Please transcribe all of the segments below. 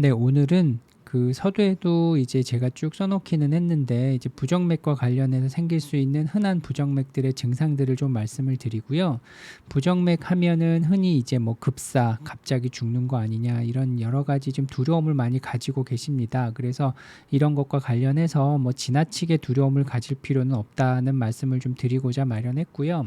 네, 오늘은 그 서두에도 이제 제가 쭉 써놓기는 했는데 이제 부정맥과 관련해서 생길 수 있는 흔한 부정맥들의 증상들을 좀 말씀을 드리고요. 부정맥 하면은 흔히 이제 뭐 급사, 갑자기 죽는 거 아니냐 이런 여러 가지 좀 두려움을 많이 가지고 계십니다. 그래서 이런 것과 관련해서 뭐 지나치게 두려움을 가질 필요는 없다는 말씀을 좀 드리고자 마련했고요.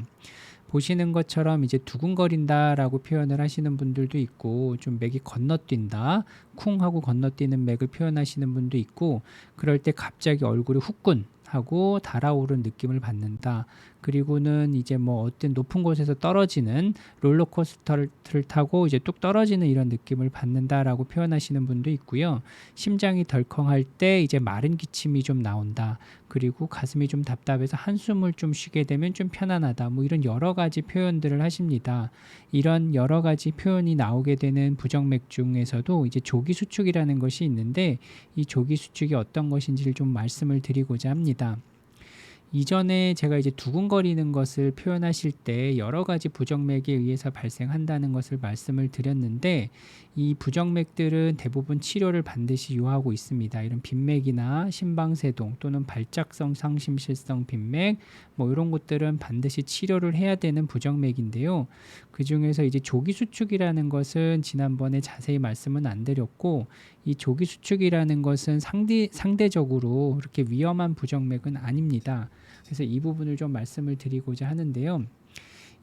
보시는 것처럼 이제 두근거린다라고 표현을 하시는 분들도 있고 좀 맥이 건너뛴다 쿵 하고 건너뛰는 맥을 표현하시는 분도 있고 그럴 때 갑자기 얼굴이 후끈 하고 달아오른 느낌을 받는다. 그리고는 이제 뭐 어떤 높은 곳에서 떨어지는 롤러코스터를 타고 이제 뚝 떨어지는 이런 느낌을 받는다라고 표현하시는 분도 있고요. 심장이 덜컹할 때 이제 마른 기침이 좀 나온다. 그리고 가슴이 좀 답답해서 한숨을 좀 쉬게 되면 좀 편안하다. 뭐 이런 여러 가지 표현들을 하십니다. 이런 여러 가지 표현이 나오게 되는 부정맥 중에서도 이제 조기 수축이라는 것이 있는데 이 조기 수축이 어떤 것인지를 좀 말씀을 드리고자 합니다. 이전에 제가 이제 두근거리는 것을 표현하실 때 여러 가지 부정맥에 의해서 발생한다는 것을 말씀을 드렸는데 이 부정맥들은 대부분 치료를 반드시 요하고 있습니다. 이런 빈맥이나 심방세동 또는 발작성 상심실성 빈맥 뭐 이런 것들은 반드시 치료를 해야 되는 부정맥인데요. 그 중에서 이제 조기 수축이라는 것은 지난번에 자세히 말씀은 안 드렸고 이 조기 수축이라는 것은 상대, 상대적으로 그렇게 위험한 부정맥은 아닙니다. 그래서 이 부분을 좀 말씀을 드리고자 하는데요.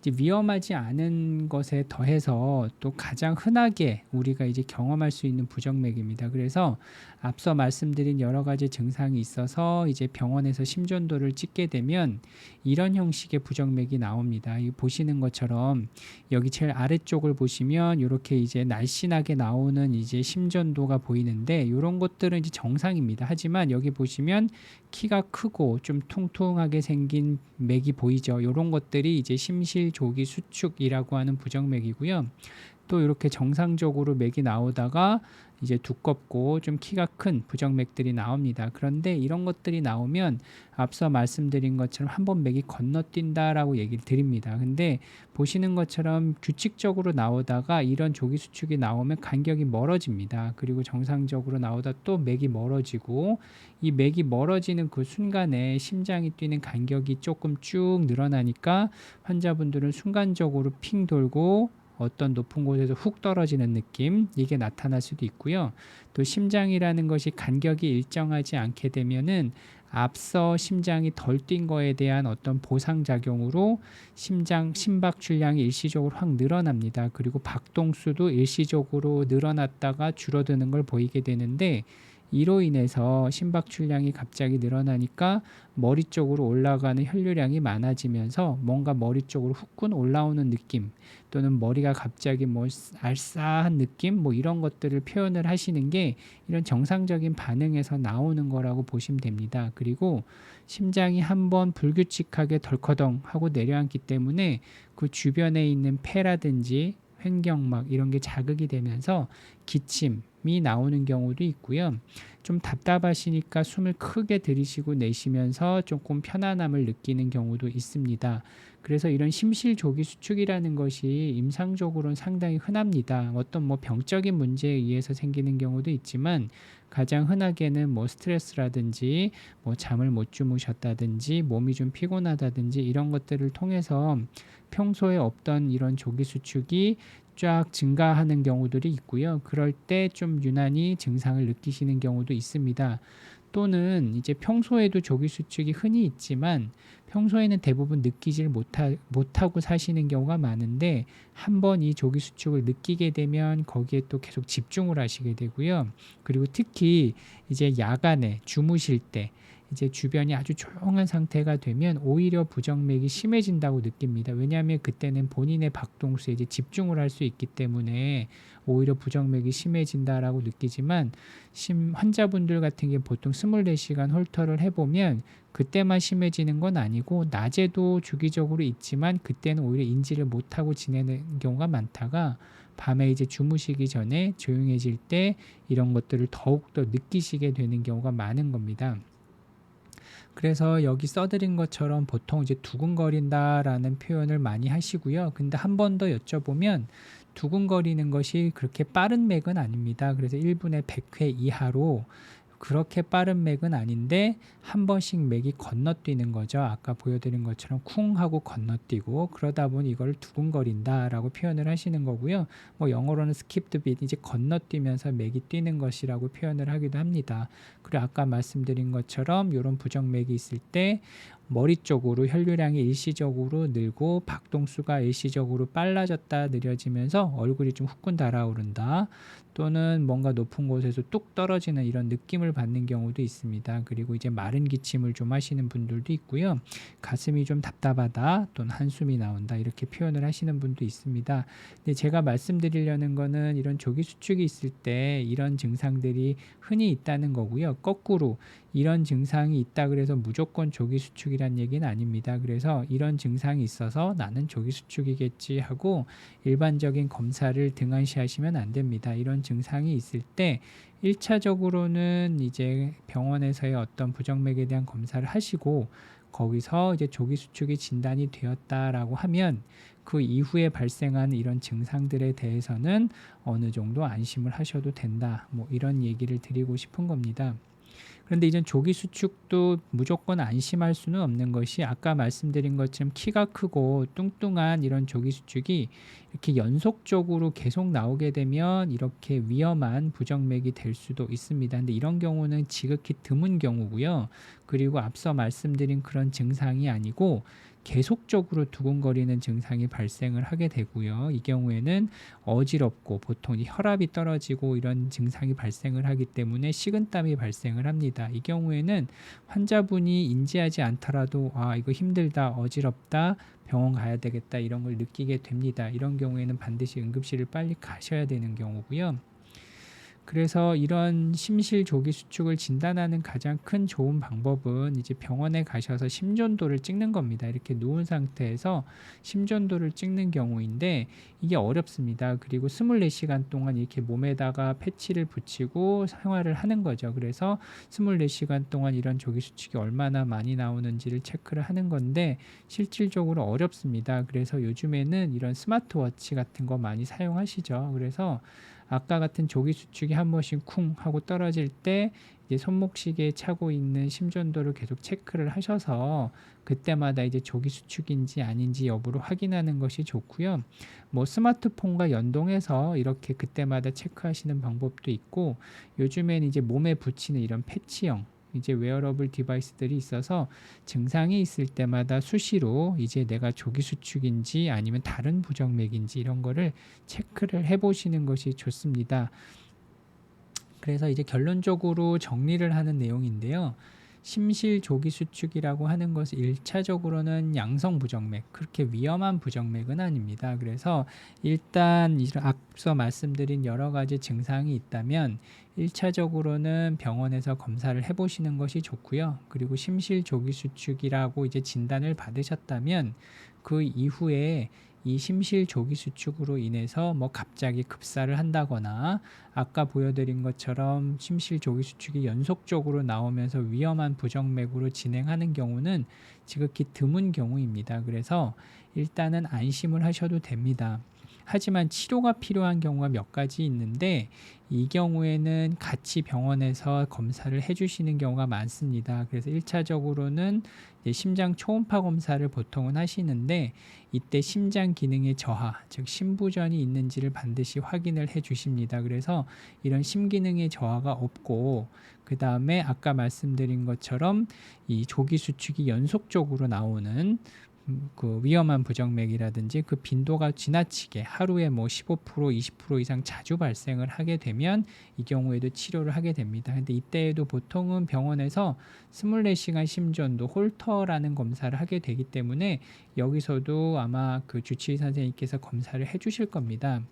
위험하지 않은 것에 더해서 또 가장 흔하게 우리가 이제 경험할 수 있는 부정맥입니다. 그래서 앞서 말씀드린 여러 가지 증상이 있어서 이제 병원에서 심전도를 찍게 되면 이런 형식의 부정맥이 나옵니다. 이 보시는 것처럼 여기 제일 아래쪽을 보시면 이렇게 이제 날씬하게 나오는 이제 심전도가 보이는데 이런 것들은 이제 정상입니다. 하지만 여기 보시면 키가 크고 좀 퉁퉁하게 생긴 맥이 보이죠. 이런 것들이 이제 심실 조기 수축이라고 하는 부정맥이고요. 또 이렇게 정상적으로 맥이 나오다가 이제 두껍고 좀 키가 큰 부정맥들이 나옵니다. 그런데 이런 것들이 나오면 앞서 말씀드린 것처럼 한 번 맥이 건너뛴다라고 얘기를 드립니다. 근데 보시는 것처럼 규칙적으로 나오다가 이런 조기 수축이 나오면 간격이 멀어집니다. 그리고 정상적으로 나오다 또 맥이 멀어지고 이 맥이 멀어지는 그 순간에 심장이 뛰는 간격이 조금 쭉 늘어나니까 환자분들은 순간적으로 핑 돌고 어떤 높은 곳에서 훅 떨어지는 느낌 이게 나타날 수도 있고요. 또 심장이라는 것이 간격이 일정하지 않게 되면은 앞서 심장이 덜 뛴 거에 대한 어떤 보상 작용으로 심장 심박 출량이 일시적으로 확 늘어납니다. 그리고 박동수도 일시적으로 늘어났다가 줄어드는 걸 보이게 되는데 이로 인해서 심박 출량이 갑자기 늘어나니까 머리 쪽으로 올라가는 혈류량이 많아지면서 뭔가 머리 쪽으로 후끈 올라오는 느낌 또는 머리가 갑자기 뭐 알싸한 느낌 뭐 이런 것들을 표현을 하시는 게 이런 정상적인 반응에서 나오는 거라고 보시면 됩니다. 그리고 심장이 한번 불규칙하게 덜커덩 하고 내려앉기 때문에 그 주변에 있는 폐라든지 횡경막 이런 게 자극이 되면서 기침이 나오는 경우도 있고요. 좀 답답하시니까 숨을 크게 들이쉬고 내쉬면서 조금 편안함을 느끼는 경우도 있습니다. 그래서 이런 심실 조기 수축이라는 것이 임상적으로는 상당히 흔합니다. 어떤 뭐 병적인 문제에 의해서 생기는 경우도 있지만 가장 흔하게는 뭐 스트레스라든지 뭐 잠을 못 주무셨다든지 몸이 좀 피곤하다든지 이런 것들을 통해서 평소에 없던 이런 조기 수축이 쫙 증가하는 경우들이 있고요. 그럴 때 좀 유난히 증상을 느끼시는 경우도 있습니다. 또는 이제 평소에도 조기 수축이 흔히 있지만 평소에는 대부분 느끼질 못하, 못하고 사시는 경우가 많은데 한 번 이 조기 수축을 느끼게 되면 거기에 또 계속 집중을 하시게 되고요. 그리고 특히 이제 야간에 주무실 때 이제 주변이 아주 조용한 상태가 되면 오히려 부정맥이 심해진다고 느낍니다. 왜냐하면 그때는 본인의 박동수에 이제 집중을 할 수 있기 때문에 오히려 부정맥이 심해진다라고 느끼지만 심, 환자분들 같은 게 보통 24시간 홀터를 해보면 그때만 심해지는 건 아니고 낮에도 주기적으로 있지만 그때는 오히려 인지를 못하고 지내는 경우가 많다가 밤에 이제 주무시기 전에 조용해질 때 이런 것들을 더욱더 느끼시게 되는 경우가 많은 겁니다. 그래서 여기 써드린 것처럼 보통 이제 두근거린다라는 표현을 많이 하시고요. 근데 한 번 더 여쭤보면 두근거리는 것이 그렇게 빠른 맥은 아닙니다. 그래서 1분에 100회 이하로 그렇게 빠른 맥은 아닌데 한 번씩 맥이 건너뛰는 거죠. 아까 보여드린 것처럼 쿵 하고 건너뛰고 그러다 보니 이걸 두근거린다라고 표현을 하시는 거고요. 뭐 영어로는 스킵드 빛 이제 건너뛰면서 맥이 뛰는 것이라고 표현을 하기도 합니다. 그리고 아까 말씀드린 것처럼 이런 부정맥이 있을 때 머리 쪽으로 혈류량이 일시적으로 늘고 박동수가 일시적으로 빨라졌다 느려지면서 얼굴이 좀 후끈 달아오른다. 또는 뭔가 높은 곳에서 뚝 떨어지는 이런 느낌을 받는 경우도 있습니다. 그리고 이제 마른 기침을 좀 하시는 분들도 있고요. 가슴이 좀 답답하다 또는 한숨이 나온다 이렇게 표현을 하시는 분도 있습니다. 근데 제가 말씀드리려는 거는 이런 조기 수축이 있을 때 이런 증상들이 흔히 있다는 거고요. 거꾸로 이런 증상이 있다 그래서 무조건 조기 수축이란 얘기는 아닙니다. 그래서 이런 증상이 있어서 나는 조기 수축이겠지 하고 일반적인 검사를 등한시하시면 안 됩니다. 이런 증상이 있을 때 1차적으로는 이제 병원에서의 어떤 부정맥에 대한 검사를 하시고 거기서 이제 조기 수축이 진단이 되었다라고 하면 그 이후에 발생한 이런 증상들에 대해서는 어느 정도 안심을 하셔도 된다. 뭐 이런 얘기를 드리고 싶은 겁니다. 그런데 이제 조기 수축도 무조건 안심할 수는 없는 것이 아까 말씀드린 것처럼 키가 크고 뚱뚱한 이런 조기 수축이 이렇게 연속적으로 계속 나오게 되면 이렇게 위험한 부정맥이 될 수도 있습니다. 근데 이런 경우는 지극히 드문 경우고요. 그리고 앞서 말씀드린 그런 증상이 아니고 계속적으로 두근거리는 증상이 발생을 하게 되고요. 이 경우에는 어지럽고 보통 혈압이 떨어지고 이런 증상이 발생을 하기 때문에 식은땀이 발생을 합니다. 이 경우에는 환자분이 인지하지 않더라도 아 이거 힘들다 어지럽다 병원 가야 되겠다 이런 걸 느끼게 됩니다. 이런 경우에는 반드시 응급실을 빨리 가셔야 되는 경우고요. 그래서 이런 심실 조기 수축을 진단하는 가장 큰 좋은 방법은 이제 병원에 가셔서 심전도를 찍는 겁니다. 이렇게 누운 상태에서 심전도를 찍는 경우인데 이게 어렵습니다. 그리고 24시간 동안 이렇게 몸에다가 패치를 붙이고 생활을 하는 거죠. 그래서 24시간 동안 이런 조기 수축이 얼마나 많이 나오는지를 체크를 하는 건데 실질적으로 어렵습니다. 그래서 요즘에는 이런 스마트워치 같은 거 많이 사용하시죠. 그래서 아까 같은 조기 수축이 한 번씩 쿵 하고 떨어질 때 이제 손목시계에 차고 있는 심전도를 계속 체크를 하셔서 그때마다 이제 조기 수축인지 아닌지 여부를 확인하는 것이 좋고요. 뭐 스마트폰과 연동해서 이렇게 그때마다 체크하시는 방법도 있고 요즘엔 이제 몸에 붙이는 이런 패치형 이제 웨어러블 디바이스들이 있어서 증상이 있을 때마다 수시로 이제 내가 조기 수축인지 아니면 다른 부정맥인지 이런 거를 체크를 해 보시는 것이 좋습니다. 그래서 이제 결론적으로 정리를 하는 내용인데요. 심실 조기 수축이라고 하는 것은 일차적으로는 양성 부정맥 그렇게 위험한 부정맥은 아닙니다. 그래서 일단 앞서 말씀드린 여러 가지 증상이 있다면 일차적으로는 병원에서 검사를 해보시는 것이 좋고요. 그리고 심실 조기 수축이라고 이제 진단을 받으셨다면 그 이후에 이 심실 조기 수축으로 인해서 뭐 갑자기 급사를 한다거나 아까 보여드린 것처럼 심실 조기 수축이 연속적으로 나오면서 위험한 부정맥으로 진행하는 경우는 지극히 드문 경우입니다. 그래서 일단은 안심을 하셔도 됩니다. 하지만 치료가 필요한 경우가 몇 가지 있는데 이 경우에는 같이 병원에서 검사를 해주시는 경우가 많습니다. 그래서 1차적으로는 심장 초음파 검사를 보통은 하시는데 이때 심장 기능의 저하, 즉 심부전이 있는지를 반드시 확인을 해 주십니다. 그래서 이런 심기능의 저하가 없고 그 다음에 아까 말씀드린 것처럼 이 조기 수축이 연속적으로 나오는 그 위험한 부정맥이라든지 그 빈도가 지나치게 하루에 뭐 15% 20% 이상 자주 발생을 하게 되면 이 경우에도 치료를 하게 됩니다. 근데 이때에도 보통은 병원에서 24시간 심전도 홀터라는 검사를 하게 되기 때문에 여기서도 아마 그 주치의 선생님께서 검사를 해 주실 겁니다.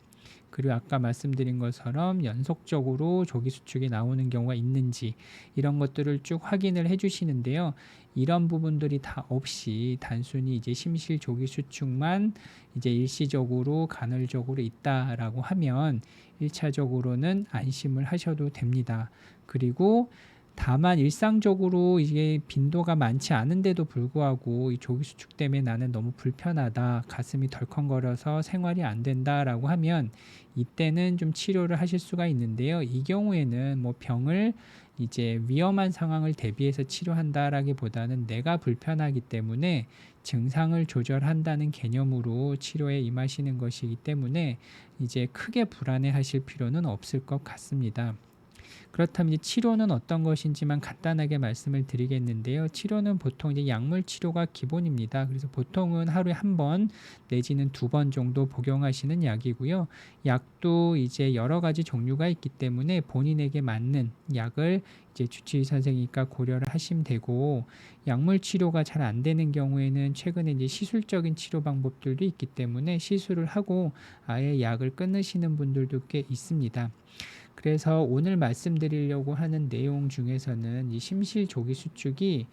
그리고 아까 말씀드린 것처럼 연속적으로 조기 수축이 나오는 경우가 있는지 이런 것들을 쭉 확인을 해 주시는데요. 이런 부분들이 다 없이 단순히 이제 심실 조기 수축만 이제 일시적으로 간헐적으로 있다라고 하면 일차적으로는 안심을 하셔도 됩니다. 그리고 다만 일상적으로 이게 빈도가 많지 않은데도 불구하고 이 조기 수축 때문에 나는 너무 불편하다, 가슴이 덜컹거려서 생활이 안 된다라고 하면 이때는 좀 치료를 하실 수가 있는데요. 이 경우에는 뭐 병을 이제 위험한 상황을 대비해서 치료한다라기보다는 내가 불편하기 때문에 증상을 조절한다는 개념으로 치료에 임하시는 것이기 때문에 이제 크게 불안해 하실 필요는 없을 것 같습니다. 그렇다면 이제 치료는 어떤 것인지만 간단하게 말씀을 드리겠는데요. 치료는 보통 이제 약물 치료가 기본입니다. 그래서 보통은 하루에 한 번 내지는 두 번 정도 복용하시는 약이고요. 약도 이제 여러 가지 종류가 있기 때문에 본인에게 맞는 약을 이제 주치의 선생님과 고려를 하시면 되고 약물 치료가 잘 안 되는 경우에는 최근에 이제 시술적인 치료 방법들도 있기 때문에 시술을 하고 아예 약을 끊으시는 분들도 꽤 있습니다. 그래서 오늘 말씀드리려고 하는 내용 중에서는 이 심실 조기 수축이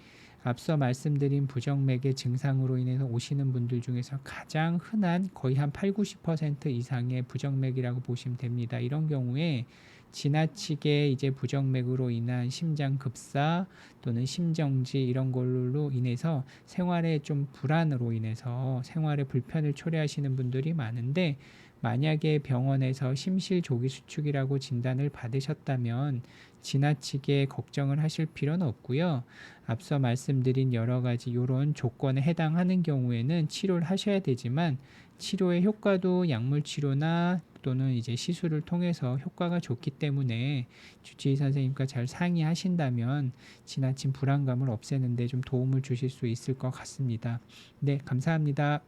앞서 말씀드린 부정맥의 증상으로 인해서 오시는 분들 중에서 가장 흔한 거의 한 8, 90% 이상의 부정맥이라고 보시면 됩니다. 이런 경우에 지나치게 이제 부정맥으로 인한 심장 급사 또는 심정지 이런 걸로 인해서 생활에 좀 불안으로 인해서 생활에 불편을 초래하시는 분들이 많은데 만약에 병원에서 심실 조기 수축이라고 진단을 받으셨다면 지나치게 걱정을 하실 필요는 없고요. 앞서 말씀드린 여러 가지 이런 조건에 해당하는 경우에는 치료를 하셔야 되지만 치료의 효과도 약물 치료나 또는 이제 시술을 통해서 효과가 좋기 때문에 주치의 선생님과 잘 상의하신다면 지나친 불안감을 없애는데 좀 도움을 주실 수 있을 것 같습니다. 네, 감사합니다.